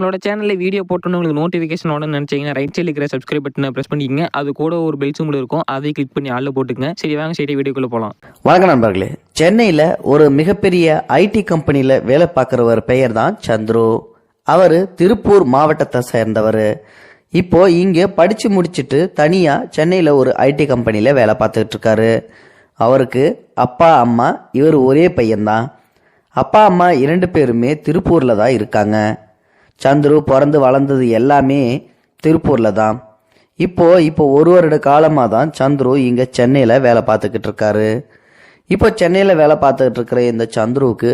நம்மளோட சேனலில் வீடியோ போட்டோன்னு உங்களுக்கு நோட்டிஃபிகேஷன் உடனே நினச்சிங்கன்னா ரைட் சைடில் இருக்கிற சப்ஸ்கிரைப் பட்டனை ப்ரெஸ் பண்ணிக்கங்க. அது கூட ஒரு பெல் சிம்பிள் இருக்கும். அதை கிளிக் பண்ணி ஆளில் போட்டுக்கங்க. சரி வாங்க சரி வீடியோக்குள்ளே போகலாம் வணக்கம் நண்பர்களே. சென்னையில் ஒரு மிகப்பெரிய ஐடி கம்பெனியில் வேலை பார்க்குறவர் பெயர் தான் சந்துரு. அவர் திருப்பூர் மாவட்டத்தை சேர்ந்தவர். இப்போ இங்கே படித்து முடிச்சுட்டு தனியாக சென்னையில் ஒரு ஐடி கம்பெனியில் வேலை பார்த்துக்கிட்டு இருக்காரு. அவருக்கு அப்பா அம்மா இவர் ஒரே பையன்தான். அப்பா அம்மா இரண்டு பேருமே திருப்பூரில் தான் இருக்காங்க. சந்துரு பிறந்து வளர்ந்தது எல்லாமே திருப்பூரில் தான். இப்போ இப்போ ஒரு வருட காலமாக தான் சந்துரு இங்கே சென்னையில் வேலை பார்த்துக்கிட்டு இருக்காரு. இப்போ சென்னையில் வேலை பார்த்துக்கிட்டு இருக்கிற இந்த சந்துருவுக்கு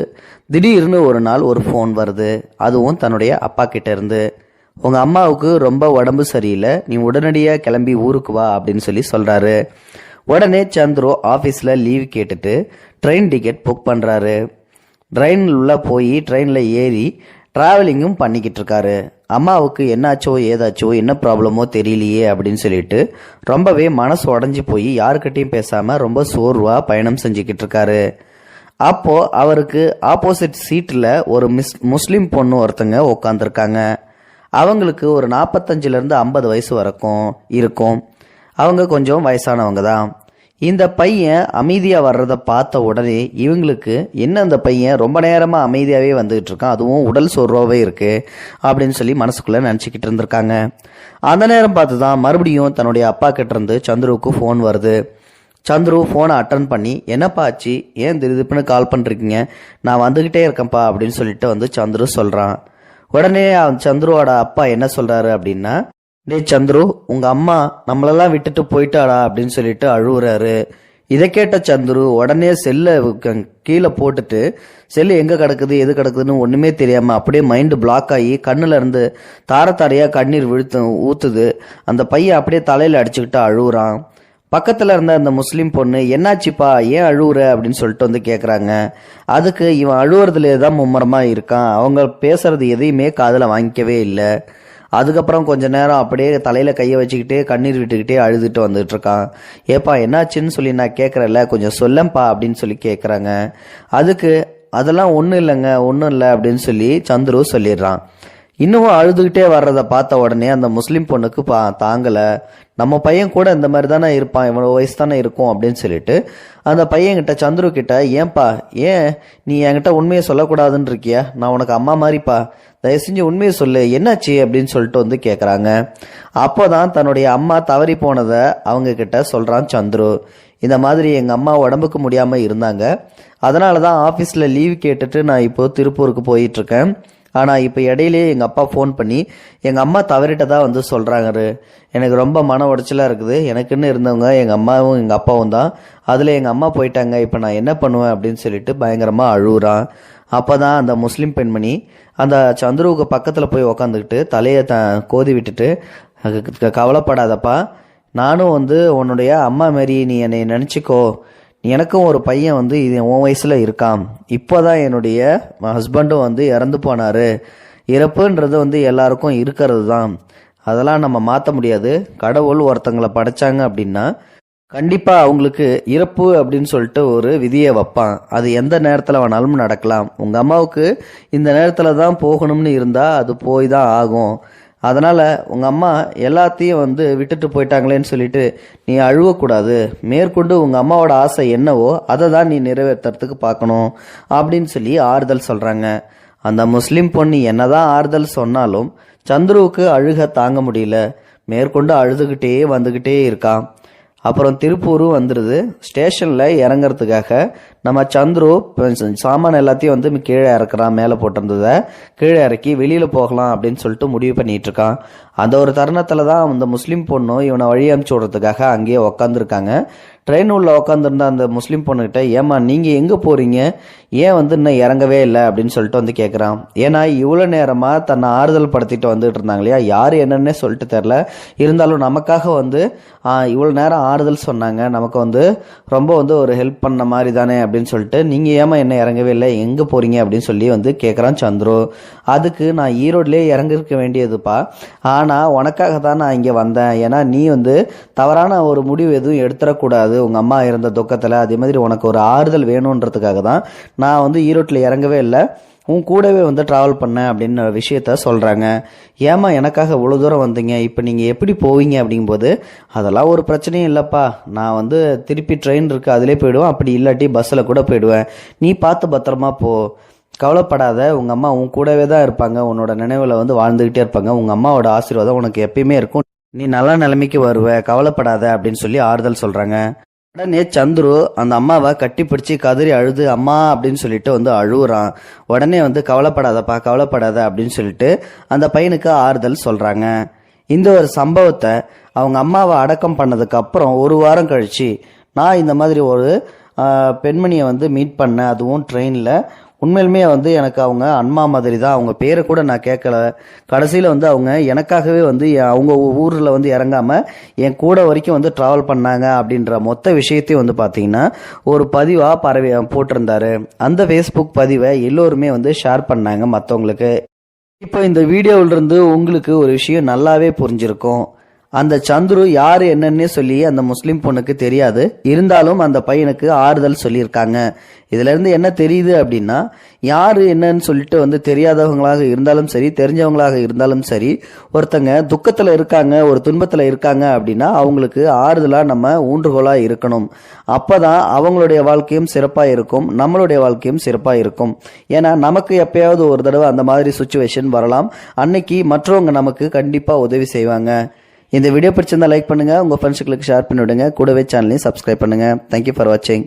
திடீர்னு ஒரு நாள் ஒரு ஃபோன் வருது. அதுவும் தன்னுடைய அப்பா கிட்ட இருந்து உங்கள் அம்மாவுக்கு ரொம்ப உடம்பு சரியில்லை. நீ உடனடியாக கிளம்பி ஊருக்கு வா அப்படின்னு சொல்லி சொல்கிறாரு உடனே சந்துரு ஆஃபீஸில் லீவ் கேட்டுட்டு ட்ரெயின் டிக்கெட் புக் பண்ணுறாரு ட்ரெயினில் உள்ளே போய் ட்ரெயினில் ஏறி ட்ராவலிங்கும் பண்ணிக்கிட்டு இருக்காரு அம்மாவுக்கு என்னாச்சோ ஏதாச்சோ என்ன ப்ராப்ளமோ தெரியலையே அப்படின்னு சொல்லிட்டு ரொம்பவே மனசு உடஞ்சி போய் யாருக்கிட்டையும் பேசாமல் ரொம்ப சோர்வாக பயணம் செஞ்சுக்கிட்டு இருக்காரு அப்போது அவருக்கு ஆப்போசிட் சீட்டில் ஒரு மிஸ் முஸ்லீம் பொண்ணு ஒருத்தங்க உட்காந்துருக்காங்க அவங்களுக்கு ஒரு நாற்பத்தஞ்சிலேருந்து ஐம்பது வயசு வரைக்கும் இருக்கும். அவங்க கொஞ்சம் வயசானவங்க தான். இந்த பையன் அமைதியாக வர்றதை பார்த்த உடனே இவங்களுக்கு என்ன அந்த பையன்? ரொம்ப நேரமாக அமைதியாகவே வந்துகிட்டு இருக்கான். அதுவும் உடல் சோர்வாகவே இருக்குது அப்படின்னு சொல்லி மனசுக்குள்ளே நினச்சிக்கிட்டு இருந்திருக்காங்க. அந்த நேரம் பார்த்து தான் மறுபடியும் தன்னுடைய அப்பா கிட்டேருந்து சந்துருவுக்கு ஃபோன் வருது. சந்துரு ஃபோனை அட்டன் பண்ணி என்னப்பா ஆச்சு? ஏன் திருதிப்புன்னு கால் பண்ணுறீங்க நான் வந்துக்கிட்டே இருக்கேன்ப்பா அப்படின்னு சொல்லிட்டு வந்து சந்துரு சொல்கிறான் உடனே அவன் சந்துருவோட அப்பா என்ன சொல்கிறாரு அப்படின்னா டேய் சந்துரு உங்கள் அம்மா நம்மளெல்லாம் விட்டுட்டு போயிட்டாடா அப்படின்னு சொல்லிட்டு அழுகுறாரு இதை கேட்ட சந்துரு உடனே செல்லை கீழே போட்டுட்டு செல்லு எங்கே கிடக்குது எது கிடக்குதுன்னு ஒன்றுமே தெரியாமல் அப்படியே மைண்டு பிளாக் ஆகி கண்ணில் இருந்து தார தாரையாக கண்ணீர் விழுத்து ஊற்றுது அந்த பையன் அப்படியே தலையில் அடிச்சுக்கிட்டு அழுகுறான் பக்கத்தில் இருந்த அந்த முஸ்லீம் பொண்ணு என்னாச்சுப்பா ஏன் அழுவுற? அப்படின்னு சொல்லிட்டு வந்து கேட்குறாங்க அதுக்கு இவன் அழுவுறதுலே தான் மும்முரமாக இருக்கான். அவங்க பேசுறது எதையுமே காதில் வாங்கிக்கவே இல்லை. அதுக்கப்புறம் கொஞ்ச நேரம் அப்படியே தலையில் கையை வச்சுக்கிட்டே கண்ணீர் விட்டுக்கிட்டே அழுதுட்டு வந்துட்டுருக்கான் ஏப்பா என்னாச்சுன்னு சொல்லி நான் கேட்குறேன்ல கொஞ்சம் சொல்லப்பா அப்படின்னு சொல்லி கேட்குறாங்க அதுக்கு அதெல்லாம் ஒன்றும் இல்லைங்க ஒன்றும் இல்லை அப்படின்னு சொல்லி சந்துரு சொல்லிடுறான். இன்னமும் அழுதுகிட்டே வர்றதை பார்த்த உடனே அந்த முஸ்லீம் பொண்ணுக்கு பா தாங்கலை. நம்ம பையன் கூட இந்த மாதிரி தானே இருப்பான் இவனோட வயசு தானே இருக்கும் அப்படின்னு சொல்லிட்டு அந்த பையன்கிட்ட சந்துரு கிட்ட ஏன்பா ஏன் நீ என்கிட்ட உண்மையை சொல்லக்கூடாதுன்னு இருக்கியா? நான் உனக்கு அம்மா மாதிரிப்பா தயவு செஞ்சு உண்மையை சொல்லு. என்னாச்சு அப்படின்னு சொல்லிட்டு வந்து கேட்குறாங்க அப்போதான் தன்னுடைய அம்மா தவறி போனதை அவங்க கிட்ட சொல்கிறான் சந்துரு. இந்த மாதிரி எங்கள் அம்மா உடம்புக்கு முடியாமல் இருந்தாங்க. அதனால தான் ஆஃபீஸில் லீவ் கேட்டுட்டு நான் இப்போது திருப்பூருக்கு போயிட்டுருக்கேன் ஆனால் இப்போ இடையிலேயே எங்கள் அப்பா ஃபோன் பண்ணி எங்கள் அம்மா தவறிட்டதாக வந்து சொல்கிறாங்க எனக்கு ரொம்ப மன உடச்சலாக இருக்குது. எனக்குன்னு இருந்தவங்க எங்கள் அம்மாவும் எங்கள் அப்பாவும் தான். அதில் எங்கள் அம்மா போயிட்டாங்க. இப்போ நான் என்ன பண்ணுவேன்? அப்படின்னு சொல்லிட்டு பயங்கரமாக அழுகுறான். அப்போ தான் அந்த முஸ்லீம் பெண்மணி அந்த சந்துருவுக்கு பக்கத்தில் போய் உக்காந்துக்கிட்டு தலையை த கோதி விட்டுட்டு "க- கவலைப்படாதப்பா. நானும் வந்து உன்னுடைய அம்மா மாரி நீ என்னை நினச்சிக்கோ. எனக்கும் ஒரு பையன் வந்து இது உன் வயசில் இருக்கான் இப்போ தான் என்னுடைய ஹஸ்பண்டும் வந்து இறந்து போனார். இறப்புன்றது வந்து எல்லாருக்கும் இருக்கிறது தான் அதெல்லாம் நம்ம மாற்ற முடியாது. கடவுள் ஒருத்தங்களை படைச்சாங்க அப்படின்னா கண்டிப்பாக அவங்களுக்கு இறப்பு அப்படின்னு சொல்லிட்டு ஒரு விதியை வைப்பான். அது எந்த நேரத்தில் வேணாலும் நடக்கலாம். உங்கள் அம்மாவுக்கு இந்த நேரத்தில் தான் போகணும்னு இருந்தால் அது போய் தான் ஆகும். அதனால் உங்கள் அம்மா எல்லாத்தையும் வந்து விட்டுட்டு போயிட்டாங்களேன்னு சொல்லிட்டு நீ அழுவக்கூடாது. மேற்கொண்டு உங்கள் அம்மாவோட ஆசை என்னவோ அதை தான் நீ நிறைவேற்றுறதுக்கு பார்க்கணும் அப்படின்னு சொல்லி ஆறுதல் சொல்கிறாங்க அந்த முஸ்லீம் பொண்ணு என்னதான் ஆறுதல் சொன்னாலும் சந்துருவுக்கு அழுக தாங்க முடியல. மேற்கொண்டு அழுதுகிட்டே வந்துக்கிட்டே இருக்கான். அப்புறம் திருப்பூரும் வந்துடுது ஸ்டேஷனில் இறங்குறதுக்காக நம்ம சந்துரு இப்ப சாமான் எல்லாத்தையும் வந்து கீழே இறக்குறான் மேலே போட்டிருந்ததை. கீழே இறக்கி வெளியில் போகலாம் அப்படின்னு சொல்லிட்டு முடிவு பண்ணிட்டு இருக்கான். அந்த ஒரு தருணத்தில் தான் அந்த முஸ்லீம் பொண்ணும் இவனை வழி அனுப்பிச்சி விட்றதுக்காக அங்கேயே உக்காந்துருக்காங்க. ட்ரெயின் உள்ள உட்காந்துருந்த அந்த முஸ்லீம் பொண்ணுகிட்ட ஏமா நீங்கள் எங்கே போகிறீங்க ஏன் வந்து இன்னும் இறங்கவே இல்லை? அப்படின்னு சொல்லிட்டு வந்து கேட்குறான் ஏன்னா இவ்வளோ நேரமாக தன்னை ஆறுதல் படுத்திட்டு வந்துட்டு இருந்தாங்க இல்லையா? யார் என்னன்னே சொல்லிட்டு தெரில இருந்தாலும் நமக்காக வந்து இவ்வளோ நேரம் ஆறுதல் சொன்னாங்க. நமக்கு வந்து ரொம்ப வந்து ஒரு ஹெல்ப் பண்ண மாதிரி தானே அப்படின்னு அப்படின்னு சொல்லிட்டு நீங்கள் ஏமா என்ன இறங்கவே இல்லை? எங்கே போகிறீங்க அப்படின்னு சொல்லி வந்து கேட்குறான் சந்துரு. அதுக்கு நான் ஈரோட்லேயே இறங்கிருக்க வேண்டியதுப்பா. ஆனால் உனக்காக தான் நான் இங்கே வந்தேன். ஏன்னா நீ வந்து தவறான ஒரு முடிவு எதுவும் எடுத்துடக்கூடாது. உங்கள் அம்மா இருந்த துக்கத்தில். அதே மாதிரி உனக்கு ஒரு ஆறுதல் வேணுன்றதுக்காக தான் நான் வந்து ஈரோட்டில் இறங்கவே இல்லை. உன் கூடவே வந்து ட்ராவல் பண்ண அப்படின்னு விஷயத்த சொல்கிறாங்க ஏமா எனக்காக இவ்வளோ தூரம் வந்தீங்க? இப்போ நீங்கள் எப்படி போவீங்க அப்படிங்கும்போது அதெல்லாம் ஒரு பிரச்சனையும் இல்லைப்பா. நான் வந்து திருப்பி ட்ரெயின் இருக்குது அதிலே போயிடுவேன். அப்படி இல்லாட்டி பஸ்ஸில் கூட போயிடுவேன். நீ பார்த்து பத்திரமா போ. கவலைப்படாத. உங்கள் அம்மா உன் கூடவே தான் இருப்பாங்க. உன்னோட நினைவில் வந்து வாழ்ந்துக்கிட்டே இருப்பாங்க. உங்கள் அம்மாவோட ஆசீர்வாதம் உனக்கு எப்பயுமே இருக்கும். நீ நல்ல நிலைமைக்கு வருவ. கவலைப்படாத. அப்படின்னு சொல்லி ஆறுதல் சொல்கிறாங்க உடனே சந்துரு அந்த அம்மாவை கட்டி பிடிச்சி கதறி அழுது அம்மா அப்படின்னு சொல்லிட்டு வந்து அழுகுறான் உடனே வந்து கவலைப்படாதப்பா கவலைப்படாத அப்படின்னு சொல்லிட்டு அந்த பையனுக்கு ஆறுதல் சொல்கிறாங்க இந்த ஒரு சம்பவத்தை அவங்க அம்மாவை அடக்கம் பண்ணதுக்கு அப்புறம் ஒரு வாரம் கழிச்சு நான் இந்த மாதிரி ஒரு பெண்மணியை வந்து மீட் பண்ணேன். அதுவும் ட்ரெயினில். உண்மையிலுமே வந்து எனக்கு அவங்க அன்மா மாதிரி தான் அவங்க பேரை கூட நான் கேட்கல. கடைசியில் வந்து அவங்க எனக்காகவே வந்து என் அவங்க ஊரில் வந்து இறங்காமல் என் கூட வரைக்கும் வந்து ட்ராவல் பண்ணாங்க அப்படின்ற மொத்த விஷயத்தையும் வந்து பார்த்தீங்கன்னா ஒரு பதிவாக பரவி போட்டிருந்தாரு. அந்த ஃபேஸ்புக் பதிவை எல்லோருமே வந்து ஷேர் பண்ணாங்க மற்றவங்களுக்கு இப்போ இந்த வீடியோவிலிருந்து உங்களுக்கு ஒரு விஷயம் நல்லாவே புரிஞ்சிருக்கும். அந்த சந்துரு யார் என்னன்னே சொல்லி அந்த முஸ்லீம் பொண்ணுக்கு தெரியாது. இருந்தாலும் அந்த பையனுக்கு ஆறுதல் சொல்லியிருக்காங்க. இதுல இருந்து என்ன தெரியுது அப்படின்னா யாரு என்னன்னு சொல்லிட்டு வந்து தெரியாதவங்களாக இருந்தாலும் சரி தெரிஞ்சவங்களாக இருந்தாலும் சரி ஒருத்தங்க துக்கத்துல இருக்காங்க ஒரு துன்பத்துல இருக்காங்க அப்படின்னா அவங்களுக்கு ஆறுதலா நம்ம ஊன்றுகோலா இருக்கணும். அப்பதான் அவங்களுடைய வாழ்க்கையும் சிறப்பா இருக்கும் நம்மளுடைய வாழ்க்கையும் சிறப்பா இருக்கும். ஏன்னா நமக்கு எப்பயாவது ஒரு தடவை அந்த மாதிரி சுச்சுவேஷன் வரலாம். அன்னைக்கு மற்றவங்க நமக்கு கண்டிப்பா உதவி செய்வாங்க. இந்த வீடியோ பிடிச்சிருந்தால் லைக் பண்ணுங்கள் உங்கள் ஃப்ரெண்ட்ஸுகளுக்கு ஷேர் பண்ணி விடுங்க கூடவே சேனலையும் சப்ஸ்கிரைப் பண்ணுங்க. தேங்க்யூ ஃபார் வாட்சிங்